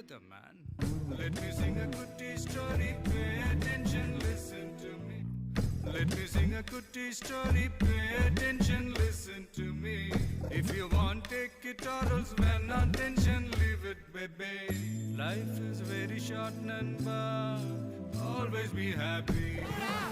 weather, man. Let me sing a goody story, pay attention, listen to me. Let me sing a goody story, pay attention, listen to me. If you want, take it or not when attention, leave it, baby. Life is very short, Nanba. Always be happy. Yeah.